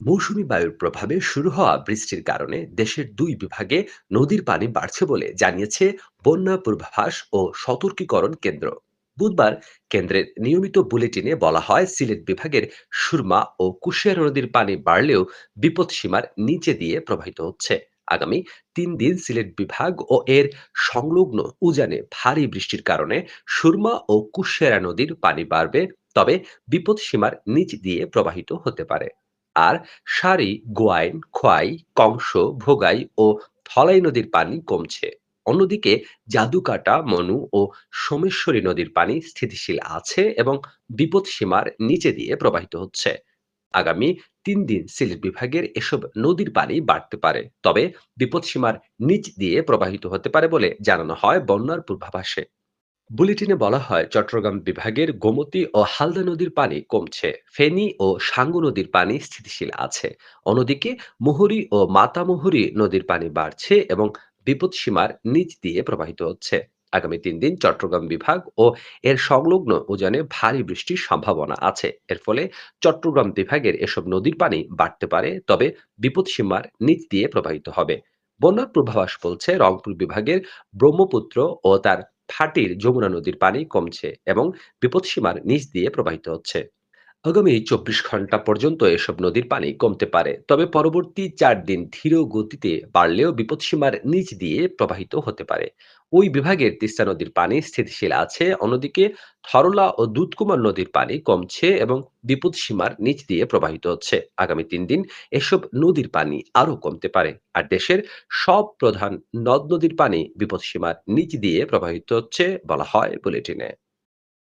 মৌসুমী বায়ুর প্রভাবে শুরু হওয়া বৃষ্টির কারণে দেশের দুই বিভাগে নদীর পানি বাড়ছে বলে জানিয়েছে বন্যা পূর্বাভাস ও সতর্কীকরণ কেন্দ্র। বুধবার কেন্দ্রের নিয়মিত বুলেটিনে বলা হয়, সিলেট বিভাগের সুরমা ও কুশিয়ারা নদীর পানি বাড়লেও বিপদসীমার নিচে দিয়ে প্রবাহিত হচ্ছে। আগামী তিন দিন সিলেট বিভাগ ও এর সংলগ্ন উজানে ভারী বৃষ্টির কারণে সুরমা ও কুশিয়ারা নদীর পানি বাড়বে, তবে বিপদসীমার নিচ দিয়ে প্রবাহিত হতে পারে। আর সারি, গোয়াইন, খোয়াই, কংস, ভোগাই ও ধলাই নদীর পানি কমছে। অন্যদিকে জাদুকাটা, মনু ও সোমেশ্বরী নদীর পানি স্থিতিশীল আছে এবং বিপদসীমার নিচে দিয়ে প্রবাহিত হচ্ছে। আগামী তিন দিন সিলেট বিভাগের এসব নদীর পানি বাড়তে পারে তবে বিপদসীমার নিচ দিয়ে প্রবাহিত হতে পারে বলে জানানো হয় বন্যার পূর্বাভাসে বুলেটিনে বলা হয়, চট্টগ্রাম বিভাগের গোমতী ও হালদা নদীর পানি কমছে। ফেনী ও সাঙ্গু নদীর পানি স্থিতিশীল আছে। অন্যদিকে, মুহুরী ও মাতামুহুরী নদীর পানি বাড়ছে এবং বিপদসীমার নিচ দিয়ে প্রবাহিত হচ্ছে। আগামী তিন দিন চট্টগ্রাম বিভাগ ও এর সংলগ্ন উজানে ভারী বৃষ্টির সম্ভাবনা আছে। এর ফলে চট্টগ্রাম বিভাগের এসব নদীর পানি বাড়তে পারে, তবে বিপদসীমার নিচ দিয়ে প্রবাহিত হবে। বন্যার পূর্বাভাস বলছে, রংপুর বিভাগের ব্রহ্মপুত্র ও তার ভাটির যমুনা নদীর পানি কমছে এবং বিপদসীমার নিচ দিয়ে প্রবাহিত হচ্ছে। আগামী চব্বিশ ঘণ্টা পর্যন্ত এসব নদীর পানি কমতে পারে। তবে পরবর্তী চার দিন ধীর গতিতে বাড়লেও বিপদসীমার নিচ দিয়ে প্রবাহিত হতে পারে। ওই বিভাগের তিস্তা নদীর পানি স্থিতিশীল আছে, অন্যদিকে ধরলা ও দুধকুমার নদীর পানি কমছে এবং বিপদসীমার নিচ দিয়ে প্রবাহিত হচ্ছে। আগামী তিন দিন এসব নদীর পানি আরও কমতে পারে। আর দেশের সব প্রধান নদ নদীর পানি বিপদসীমার নিচ দিয়ে প্রবাহিত হচ্ছে বলা হয় বুলেটিনে।